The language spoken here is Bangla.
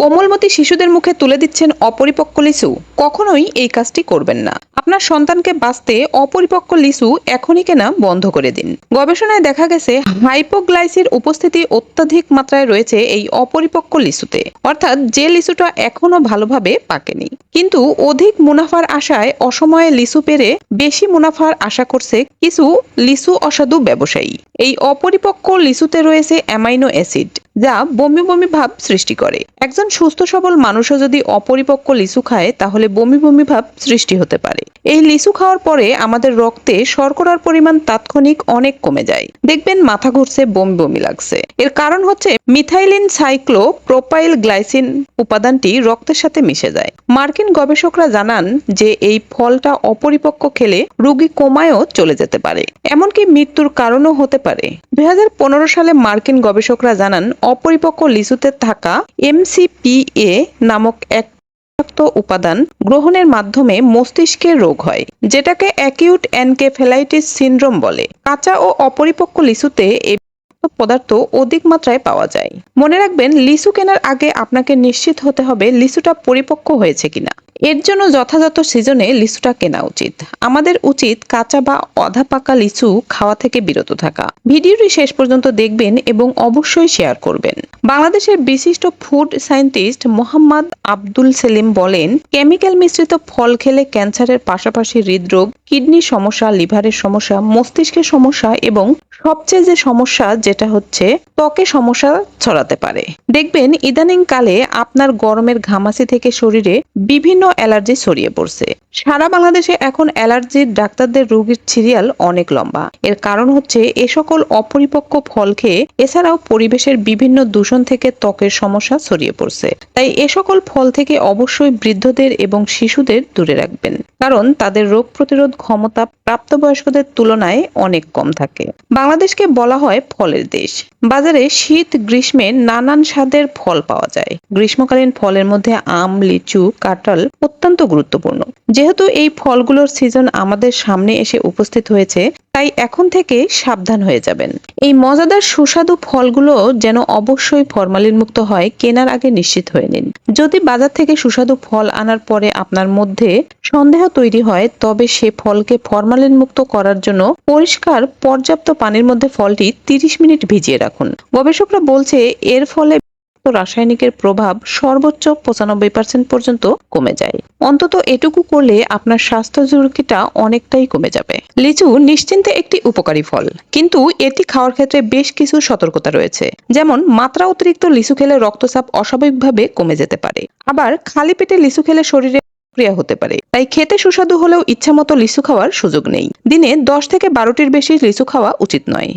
কোমলমতি শিশুদের মুখে তুলে দিচ্ছেন অপরিপক্ক লিচু কখনোই এই কাজটি করবেন না। আপনার সন্তানকে বাঁচতে অপরিপক্ক লিচু এখনই কেনা বন্ধ করে দিন। গবেষণায় দেখা গেছে, হাইপোগ্লাইসির উপস্থিতি অত্যাধিক মাত্রায় রয়েছে এই অপরিপক্ক লিচুতে অর্থাৎ যে লিচুটা এখনও ভালোভাবে পাকেনি। কিন্তু অধিক মুনাফার আশায় অসময়ে লিচু পেরে বেশি মুনাফার আশা করছে কিছু লিচু অসাধু ব্যবসায়ী। এই অপরিপক্ক লিচুতে রয়েছে অ্যামাইনো অ্যাসিড। যা বমি বমি ভাব সৃষ্টি করে। একজন সুস্থ সবল মানুষও যদি অপরিপক্ক লিচু খায়, তাহলে বমি বমি ভাব সৃষ্টি হতে পারে। এই লিচু খাওয়ার পরে আমাদের রক্তে শর্করার পরিমাণ তাৎক্ষণিক অনেক কমে যায়। দেখবেন মাথা ঘুরছে, বমি বমি লাগছে। এর কারণ হচ্ছে মিথাইলিন সাইক্লো প্রোপাইল গ্লাইসিন উপাদানটি রক্তের সাথে মিশে যায়। মার্কিন গবেষকরা জানান যে এই ফলটা অপরিপক্ক খেলে রোগী কোমায়ও চলে যেতে পারে। এমনকি মৃত্যুর কারণও হতে পারে। দুই হাজার পনেরো সালে মার্কিন গবেষকরা জানান অপরিপক্ক লিচুতে থাকা এমসিপিএ নামক এক উপাদান গ্রহণের মাধ্যমে মস্তিষ্কের রোগ হয়, যেটাকে অ্যাকিউট অ্যানকেফেলাইটিস সিন্ড্রোম বলে। কাঁচা ও অপরিপক্ক লিচুতে এই পদার্থ অধিক মাত্রায় পাওয়া যায়। মনে রাখবেন, লিচু কেনার আগে আপনাকে নিশ্চিত হতে হবে লিচুটা পরিপক্ক হয়েছে কিনা। এর জন্য যথাযথ সিজনে লিচুটা কেনা উচিত। আমাদের উচিত কাঁচা বা অধা পাকা লিচু খাওয়া থেকে বিরত থাকা। ভিডিওটি শেষ পর্যন্ত দেখবেন এবং অবশ্যই শেয়ার করবেন। বাংলাদেশের বিশিষ্ট ফুড সায়েন্টিস্ট মোহাম্মদ আব্দুল সেলিম বলেন, কেমিক্যাল মিশ্রিত ফল খেলে ক্যান্সারের পাশাপাশি হৃদরোগ, কিডনির সমস্যা, লিভারের সমস্যা, মস্তিষ্কের সমস্যা এবং সবচেয়ে যে সমস্যা যেটা হচ্ছে, ত্বকে সমস্যা ছড়াতে পারে। দেখবেন ইদানিং কালে আপনার গরমের ঘামাচি থেকে শরীরে বিভিন্ন অ্যালার্জি ছড়িয়ে পড়ছে। সারা বাংলাদেশে এখন অ্যালার্জির ডাক্তারদের রোগীর সিরিয়াল অনেক লম্বা। এর কারণ হচ্ছে এ সকল অপরিপক্ক ফল খেয়ে এছাড়াও পরিবেশের বিভিন্ন দূষণ থেকে ত্বকের সমস্যা ছড়িয়ে পড়ছে। তাই এ সকল ফল থেকে অবশ্যই বৃদ্ধদের এবং শিশুদের দূরে রাখবেন। কারণ তাদের রোগ প্রতিরোধ ক্ষমতা প্রাপ্তবয়স্কদের তুলনায় অনেক কম থাকে। বাংলাদেশকে বলা হয় ফলের দেশ। বাজারে শীত, গ্রীষ্মে নানান স্বাদের ফল পাওয়া যায়। গ্রীষ্মকালীন ফলের মধ্যে আম, লিচু, কাঁঠাল অত্যন্ত গুরুত্বপূর্ণ। যেহেতু এই ফলগুলোর সিজন আমাদের সামনে এসে উপস্থিত হয়েছে তাই এখন থেকে সাবধান হয়ে যাবেন। এই মজাদার সুস্বাদু ফলগুলো যেন অবশ্যই ফরমালিন মুক্ত হয়, কেনার আগে নিশ্চিত হয়ে নিন। যদি বাজার থেকে সুস্বাদু ফল আনার পরে আপনার মধ্যে সন্দেহ তৈরি হয়, তবে সে ফলকে ফরমালিন মুক্ত করার জন্য পরিষ্কার পর্যাপ্ত পানির মধ্যে ফলটি তিরিশ মিনিট ভিজিয়ে রাখুন। গবেষকরা বলছে, এর ফলে রাসায়নিকের প্রভাব সর্বোচ্চ পঁচানব্বই পার্সেন্ট পর্যন্ত কমে যায়। অন্তত এটুকু করলে আপনার স্বাস্থ্য ঝুঁকিটা অনেকটাই কমে যাবে। লিচু নিশ্চিন্তে একটি উপকারী ফল, কিন্তু এটি খাওয়ার ক্ষেত্রে বেশ কিছু সতর্কতা রয়েছে। যেমন, মাত্রা অতিরিক্ত লিচু খেলে রক্তচাপ অস্বাভাবিকভাবে কমে যেতে পারে। আবার, খালি পেটে লিচু খেলে শরীরে ক্রিয়া হতে পারে। তাই খেতে সুস্বাদু হলেও ইচ্ছামতো লিচু খাওয়ার সুযোগ নেই। দিনে দশ থেকে বারোটির বেশি লিচু খাওয়া উচিত নয়।